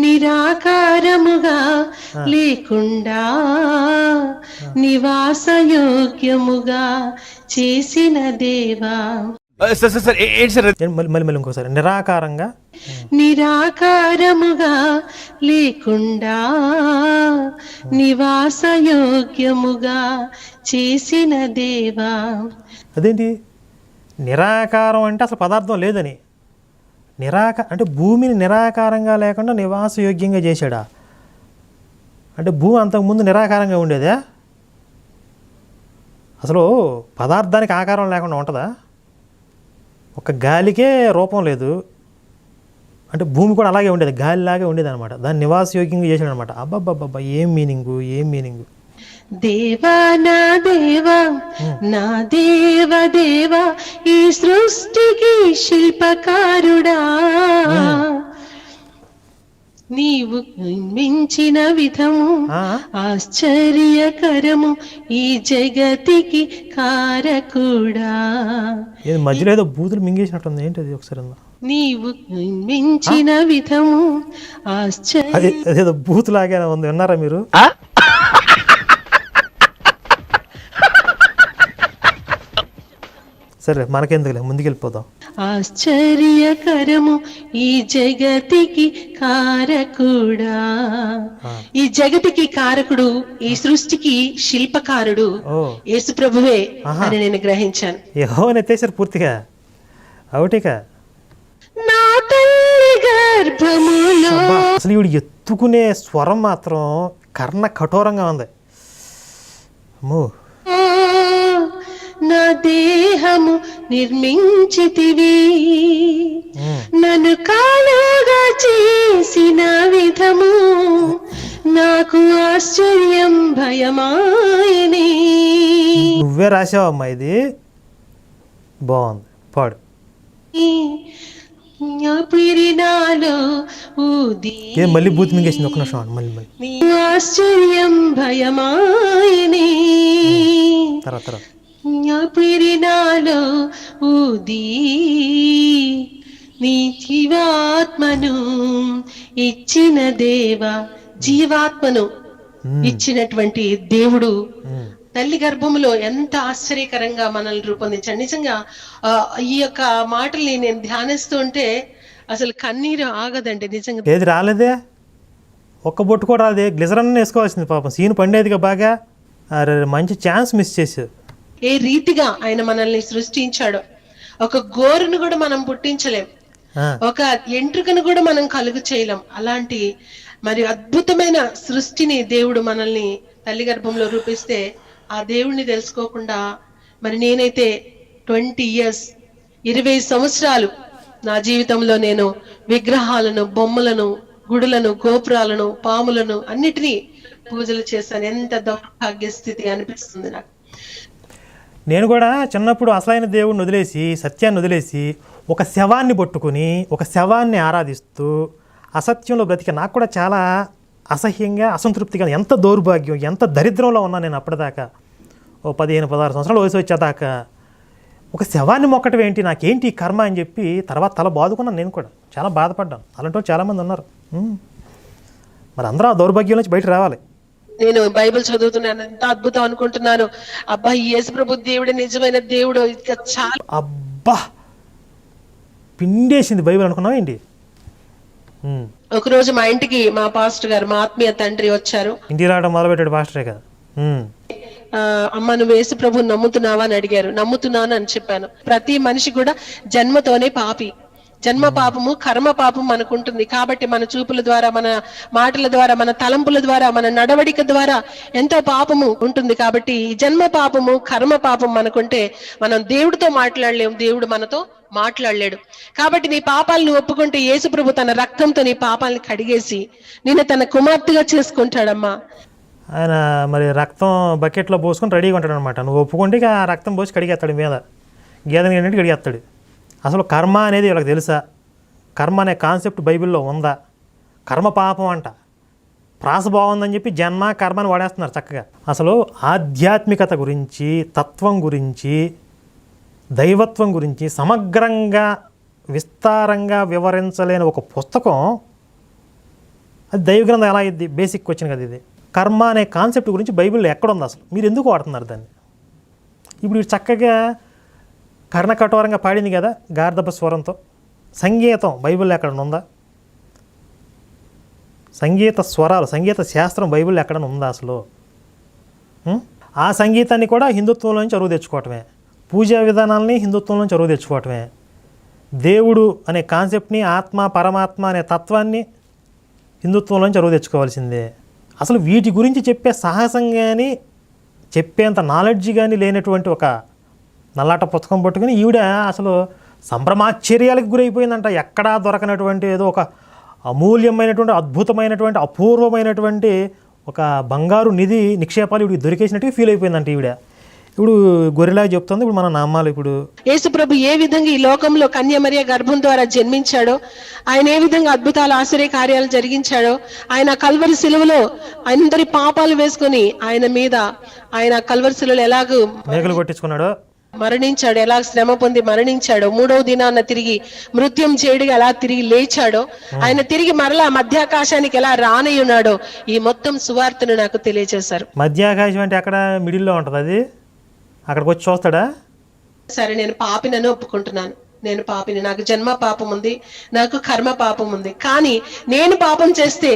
నిరాకారముగా లేకుండా నివాసయోగ్యముగా చేసిన దేవా. సార్ సార్ సార్ ఏ- ఏంటి సార్? ఏంటి మళ్ళీ మళ్ళీ మళ్ళీ ఇంకోసారి. నిరాకారంగా? నిరాకారముగా లేకుండా నివాసయోగ్యముగా చేసిన దేవా. అదేంటి? నిరాకారం అంటే అసలు పదార్థం లేదని. నిరాక అంటే భూమిని నిరాకారంగా లేకుండా నివాసయోగ్యంగా చేశాడా? అంటే భూమి అంతకుముందు నిరాకారంగా ఉండేదా? అసలు పదార్థానికి ఆకారం లేకుండా ఉంటుందా? ఒక గాలికే రూపం లేదు. అంటే భూమి కూడా అలాగే ఉండేది గాలిలాగే ఉండేది అనమాట దాన్ని నివాసయోగ్యంగా చేశాడు అనమాట అబ్బాబ్బాబ్బా ఏం మీనింగు ఏం మీనింగు? దేవా నా దేవా నా దేవ దేవా ఈ సృష్టికి శిల్పకారుడా. నీవు మించిన విధము? ఆశ్చర్యకరము ఈ జగతికి కారకుడా. ఏది మధ్యలో ఏదో బూతులు మింగేసినట్టుంది ఏంటి అది ఒకసారి నీవు మించిన విధము ఆశ్చర్య అది అదేదో బూత్ లాగే ఉంది విన్నారా మీరు? సరే మనకెందుకులే ముందుకెళ్ళిపోదాం. ఆశ్చర్యకరము ఈ జగతికి కారకుడా. ఈ జగతికి కారకుడు ఈ సృష్టికి శిల్పకారుడు యేసు ప్రభువే అని నేను గ్రహించాను. ఏహో ఎత్తేసారు పూర్తిగా. అవుటిక. నా తల్లి గర్భములో. అసలు ఈవిడ ఎత్తుకునే స్వరం మాత్రం కర్ణ కఠోరంగా ఉంది. అమ్మో. నా దేహము నిర్మించితివి. నన్ను కాలుగా చేసిన విధము. నాకు ఆశ్చర్యం భయమాయని. నువ్వే రాసావమ్మా ఇది. బాగుంది. పాడు. ఏం మళ్ళీ బూత్ మింగేసింది. ఒక నిమిషం మళ్ళీ మళ్ళీ. ఆశ్చర్యం భయమాయని. తర్వాత తర్వాత. జ్ఞాపిరి నాలో ఊది. నీ జీవాత్మను ఇచ్చిన దేవ జీవాత్మను ఇచ్చినటువంటి దేవుడు. తల్లి గర్భములో ఎంత ఆశ్చర్యకరంగా మనల్ని రూపొందించాడు. నిజంగా ఈ యొక్క మాటల్ని నేను ధ్యానిస్తూ ఉంటే అసలు కన్నీరు ఆగదండి నిజంగా. ఏది రాలేదే? ఒక్క బొట్టు కూడా రాదే. గ్లిజరన్ వేసుకోవాల్సింది పాపం. సీన్ పండేదిగా బాగా అరే మంచి ఛాన్స్ మిస్ చేసావు ఏ రీతిగా ఆయన మనల్ని సృష్టించాడో. ఒక గోరును కూడా మనం పుట్టించలేం. ఒక ఎంట్రుకను కూడా మనం కలుగు చేయలేం. అలాంటి మరి అద్భుతమైన సృష్టిని దేవుడు మనల్ని తల్లి గర్భంలో రూపిస్తే ఆ దేవుడిని తెలుసుకోకుండా మరి నేనైతే ట్వంటీ ఇయర్స్ ఇరవై సంవత్సరాలు నా జీవితంలో నేను విగ్రహాలను బొమ్మలను గుడులను గోపురాలను పాములను అన్నిటినీ పూజలు చేశాను. ఎంత దౌర్భాగ్య స్థితి అనిపిస్తుంది నాకు. నేను కూడా చిన్నప్పుడు అసలైన దేవుడిని వదిలేసి సత్యాన్ని వదిలేసి ఒక శవాన్ని పట్టుకుని ఒక శవాన్ని ఆరాధిస్తూ అసత్యంలో బ్రతికి నాకు కూడా చాలా అసహ్యంగా అసంతృప్తిగా ఎంత దౌర్భాగ్యం ఎంత దరిద్రంలో ఉన్నా నేను అప్పటిదాకా. ఓ పదిహేను పదహారు సంవత్సరాలు వయసు వచ్చేదాకా ఒక శవాన్ని మొక్కటం ఏంటి నాకేంటి కర్మ అని చెప్పి తర్వాత తల బాదుకున్నాను నేను కూడా. చాలా బాధపడ్డాను. అలాంటి వాళ్ళు చాలామంది ఉన్నారు. మరి అందరూ ఆ దౌర్భాగ్యం నుంచి బయట రావాలి. నేను బైబిల్ చదువుతున్నాను ఎంత అద్భుతం అనుకుంటున్నాను. అబ్బా యేసు ప్రభు దేవుడు నిజమైన దేవుడు. ఇక చాలా అబ్బా! పిండేసింది బైబిల్ అనుకున్నావా ఏంటి. ఒక రోజు మా ఇంటికి మా పాస్టర్ గారు మా ఆత్మీయ తండ్రి వచ్చారు. ఇంటికి రావడం మొదలుపెట్టాడు పాస్టరే కదా. అమ్మ నువ్వు యేసు ప్రభు నమ్ముతున్నావా అని అడిగారు. నమ్ముతున్నాను అని చెప్పాను. ప్రతి మనిషి కూడా జన్మతోనే పాపి. జన్మ పాపము కర్మ పాపం మనకుంటుంది కాబట్టి మన చూపుల ద్వారా మన మాటల ద్వారా మన తలంపుల ద్వారా మన నడవడిక ద్వారా ఎంతో పాపము ఉంటుంది. కాబట్టి జన్మ పాపము కర్మ పాపం మనకుంటే మనం దేవుడితో మాట్లాడలేము. దేవుడు మనతో మాట్లాడలేడు. కాబట్టి నీ పాపాలను ఒప్పుకుంటే యేసుప్రభు తన రక్తంతో నీ పాపాలను కడిగేసి నిన్ను తన కుమార్తెగా చేసుకుంటాడమ్మా. ఆయన మరి రక్తం బకెట్లో పోసుకొని రెడీగా ఉంటాడు అనమాట నువ్వు ఒప్పుకుంటే ఇక ఆ రక్తం పోసి కడిగేస్తాడు మీద. గేదెని ఏంటంటే కడిగేస్తాడు. అసలు కర్మ అనేది వీళ్ళకి తెలుసా? కర్మ అనే కాన్సెప్ట్ బైబిల్లో ఉందా? కర్మ పాపం అంట. ప్రాస బాగుందని చెప్పి జన్మ కర్మని వాడేస్తున్నారు చక్కగా. అసలు ఆధ్యాత్మికత గురించి తత్వం గురించి దైవత్వం గురించి సమగ్రంగా విస్తారంగా వివరించలేని ఒక పుస్తకం అది దైవగ్రంథం ఎలా అయింది బేసిక్ క్వశ్చన్ కదా ఇది. కర్మ అనే కాన్సెప్ట్ గురించి బైబిల్లో ఎక్కడ ఉంది అసలు? మీరు ఎందుకు వాడుతున్నారు దాన్ని? ఇప్పుడు చక్కగా కర్ణకఠోరంగా పాడింది కదా గార్ధప స్వరంతో. సంగీతం బైబిల్ ఎక్కడ ఉందా? సంగీత స్వరాలు సంగీత శాస్త్రం బైబిల్ ఎక్కడ ఉందా అసలు? ఆ సంగీతాన్ని కూడా హిందుత్వంలో నుంచి అరువు తెచ్చుకోవటమే. పూజా విధానాలని హిందుత్వంలో నుంచి అరువు తెచ్చుకోవటమే. దేవుడు అనే కాన్సెప్ట్ని ఆత్మ పరమాత్మ అనే తత్వాన్ని హిందుత్వంలో నుంచి అరువు తెచ్చుకోవాల్సిందే. అసలు వీటి గురించి చెప్పే సాహసం కానీ చెప్పేంత నాలెడ్జ్ కానీ లేనటువంటి ఒక నల్లాట పుస్తకం పట్టుకుని ఈవిడ అసలు సంభ్రమాశ్చర్యాలకు గురైపోయిందంట. ఎక్కడా దొరకనటువంటి ఏదో ఒక అమూల్యమైనటువంటి అద్భుతమైనటువంటి అపూర్వమైనటువంటి ఒక బంగారు నిధి నిక్షేపాలు ఇవిడికి దొరికేసినట్టుగా ఫీల్ అయిపోయిందంట ఈవిడ. ఇప్పుడు గొర్రెలా చెప్తుంది ఇప్పుడు మనం నమ్మాలి ఇప్పుడు. యేసు ప్రభు ఏ విధంగా ఈ లోకంలో కన్యమరియ గర్భం ద్వారా జన్మించాడో ఆయన ఏ విధంగా అద్భుతాలు ఆశ్చర్య కార్యాలు జరిగించాడో ఆయన కల్వరి సిలువలో అందరి పాపాలు వేసుకొని ఆయన మీద ఆయన కల్వరి సిలువలో ఎలాగూ మేకలు కొట్టించుకున్నాడు మరణించాడు ఎలా శ్రమ పొంది మరణించాడో మూడవ దినాన్న తిరిగి మృత్యం చేయుడిగా ఎలా తిరిగి లేచాడో ఆయన తిరిగి మరలా మధ్యాకాశానికి ఎలా రానయ్యున్నాడో ఈ మొత్తం సువార్తను నాకు తెలియజేశారు. మధ్యాకాశం అంటే అక్కడ మిడిల్లో ఉంటుంది అది? అక్కడికి వచ్చి చూస్తాడా? సరే నేను పాపినని ఒప్పుకుంటున్నాను. నేను పాపిని. నాకు జన్మ పాపం ఉంది నాకు కర్మ పాపం ఉంది. కానీ నేను పాపం చేస్తే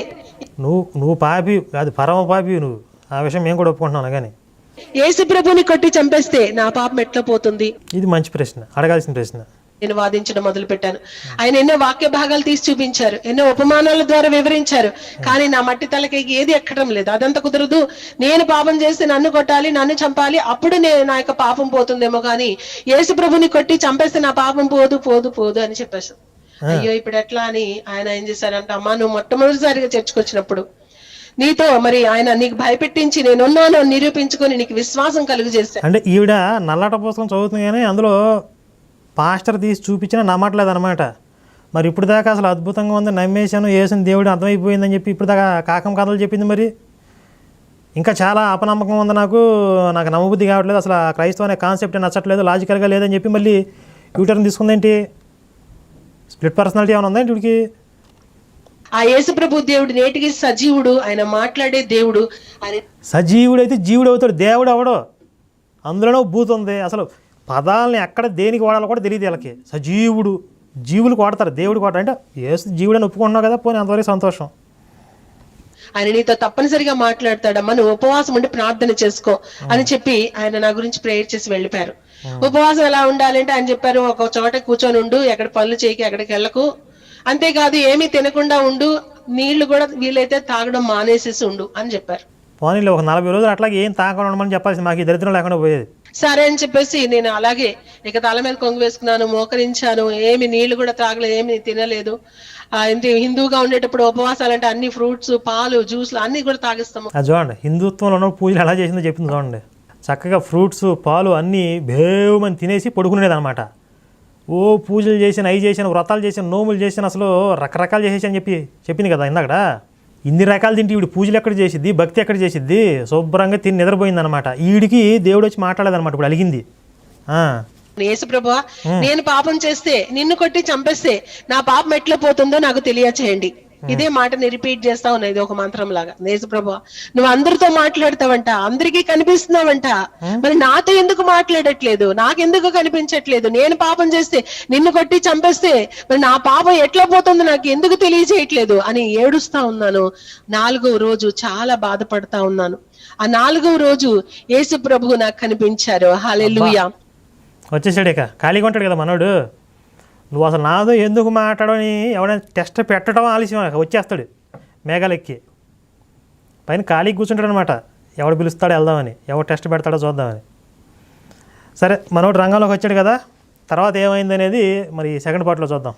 నువ్వు నువ్వు పాపి అది పరమ పాపి నువ్వు. ఆ విషయం మేము కూడా ఒప్పుకుంటున్నాను కానీ యేసు ప్రభుని కొట్టి చంపేస్తే నా పాపం ఎట్లా పోతుంది? ఇది మంచి ప్రశ్న అడగాల్సిన ప్రశ్న. నేను వాదించడం మొదలు పెట్టాను ఆయన ఎన్నో వాక్య భాగాలు తీసి చూపించారు ఎన్నో ఉపమానాల ద్వారా వివరించారు కానీ నా మట్టి తలకి ఏది ఎక్కడం లేదు. అదంతా కుదరదు. నేను పాపం చేస్తే నన్ను కొట్టాలి నన్ను చంపాలి అప్పుడు నేను నా యొక్క పాపం పోతుందేమో కానీ యేసు ప్రభుని కొట్టి చంపేస్తే నా పాపం పోదు పోదు పోదు అని చెప్పేసి అయ్యో ఇప్పుడు ఎట్లా అని ఆయన ఏం చేశారంటే అమ్మా నువ్వు మొట్టమొదటిసారిగా చర్చకొచ్చినప్పుడు నీతో మరి ఆయన నీకు భయపెట్టించి నేనున్నాను అని నిరూపించుకొని నీకు విశ్వాసం కలుగు చేశాను అంటే ఈవిడ నల్లట పుస్తకం చదువుతుంది కానీ అందులో పాస్టర్ తీసి చూపించినా నమ్మట్లేదు అనమాట మరి ఇప్పుడు దాకా అసలు అద్భుతంగా ఉంది నమ్మేశాను వేసిన దేవుడు అర్థమైపోయిందని చెప్పి ఇప్పుడు దాకా కాకం కథలు చెప్పింది మరి. ఇంకా చాలా అపనమ్మకం ఉంది నాకు నాకు నమ్మబుద్ధి కావట్లేదు అసలు ఆ క్రైస్తవ అనే కాన్సెప్ట్ నచ్చట్లేదు లాజికల్గా లేదని చెప్పి మళ్ళీ యూటర్న్ తీసుకుందేంటి స్ప్లిట్ పర్సనాలిటీ ఏమైనా ఉందా ఏంటి వీడికి? ఆ యేసు ప్రభు దేవుడు నేటికి సజీవుడు ఆయన మాట్లాడే దేవుడు ఆయన సజీవుడైతే జీవుడు అవుతాడు దేవుడు అవడు. అందులోనూ బూత్ ఉంది. అసలు పదాలని ఎక్కడ దేనికి వాడాలో కూడా తెలియదు వీళ్ళకి. సజీవుడు జీవులు వాడతారు దేవుడు వాడతారు. అంటే ఏసు జీవుడు అని ఒప్పుకుంటున్నావు కదా పోనీ అంతవరకు సంతోషం. ఆయన నీతో తప్పనిసరిగా మాట్లాడతాడమ్మా నువ్వు ఉపవాసం ఉండి ప్రార్థన చేసుకో అని చెప్పి ఆయన నా గురించి ప్రేయర్ చేసి వెళ్ళిపోయారు. ఉపవాసం ఎలా ఉండాలంటే ఆయన చెప్పారు ఒక చోట కూర్చొని ఉండు ఎక్కడ పనులు చేయకి ఎక్కడికి వెళ్ళకు అంతేకాదు ఏమీ తినకుండా ఉండు నీళ్ళు కూడా వీలైతే తాగడం మానేసేసి ఉండు అని చెప్పారు. పోనీలో ఒక నలభై రోజులు అట్లాగే ఏం తాకుండా ఉండమని చెప్పాల్సి మాకు దరిద్రం లేకుండా పోయేది. సరే అని చెప్పేసి నేను అలాగే ఇక తల మీద కొంగు వేసుకున్నాను మోకరించాను ఏమి నీళ్ళు కూడా తాగలేదు ఏమి తినలేదు. ఏంటి హిందూగా ఉండేటప్పుడు ఉపవాసాలు అంటే అన్ని ఫ్రూట్స్ పాలు జ్యూస్లు అన్ని కూడా తాగిస్తాము. చూడండి హిందుత్వంలో ఉన్న పూజలు ఎలా చేసిందో చెప్పింది చూడండి. చక్కగా ఫ్రూట్స్ పాలు అన్నీ భేవమని తినేసి పడుకునేది అనమాట ఓ పూజలు చేసిన అవి చేసిన వ్రతాలు చేసిన నోములు చేసిన అసలు రకరకాలు చేసేసి అని చెప్పి చెప్పింది కదా ఇందాకడ? ఇన్ని రకాలు తింటే ఈవిడ పూజలు ఎక్కడ చేసిద్ది భక్తి ఎక్కడ చేసిద్ది? శుభ్రంగా తిని నిద్రపోయింది అనమాట ఈవిడికి దేవుడు వచ్చి మాట్లాడేదన్నమాట ఇప్పుడు అలిగింది. ఆ. యేసు ప్రభువా నేను పాపం చేస్తే నిన్ను కొట్టి చంపేస్తే నా పాపం ఎట్లా పోతుందో నాకు తెలియచేయండి. ఇదే మాటని రిపీట్ చేస్తా ఉన్నా ఇది ఒక మంత్రం లాగా యేసు ప్రభువా నువ్వు అందరితో మాట్లాడతావంట అందరికీ కనిపిస్తున్నావంట. మరి నాతో ఎందుకు మాట్లాడట్లేదు? నాకెందుకు కనిపించట్లేదు? నేను పాపం చేస్తే నిన్ను కొట్టి చంపేస్తే మరి నా పాపం ఎట్లా పోతుందో నాకు ఎందుకు తెలియజేయట్లేదు? అని ఏడుస్తా ఉన్నాను. నాలుగవ రోజు చాలా బాధపడతా ఉన్నాను. ఆ నాలుగవ రోజు యేసు ప్రభువు నాకు కనిపించారు. హాలెలూయా వచ్చేసాడు ఇక. ఖాళీగా ఉంటాడు కదా మనోడు. నువ్వు అసలు నాతో ఎందుకు మాట్లాడని ఎవడైనా టెస్ట్ పెట్టడం ఆలస్యం వచ్చేస్తాడు. మేఘాలెక్కి. పైన ఖాళీ కూర్చుంటాడు అనమాట ఎవడు పిలుస్తాడో వెళ్దామని ఎవడు టెస్ట్ పెడతాడో చూద్దామని. సరే మనోడు రంగంలోకి వచ్చాడు కదా. తర్వాత ఏమైంది అనేది మరి సెకండ్ పార్ట్లో చూద్దాం.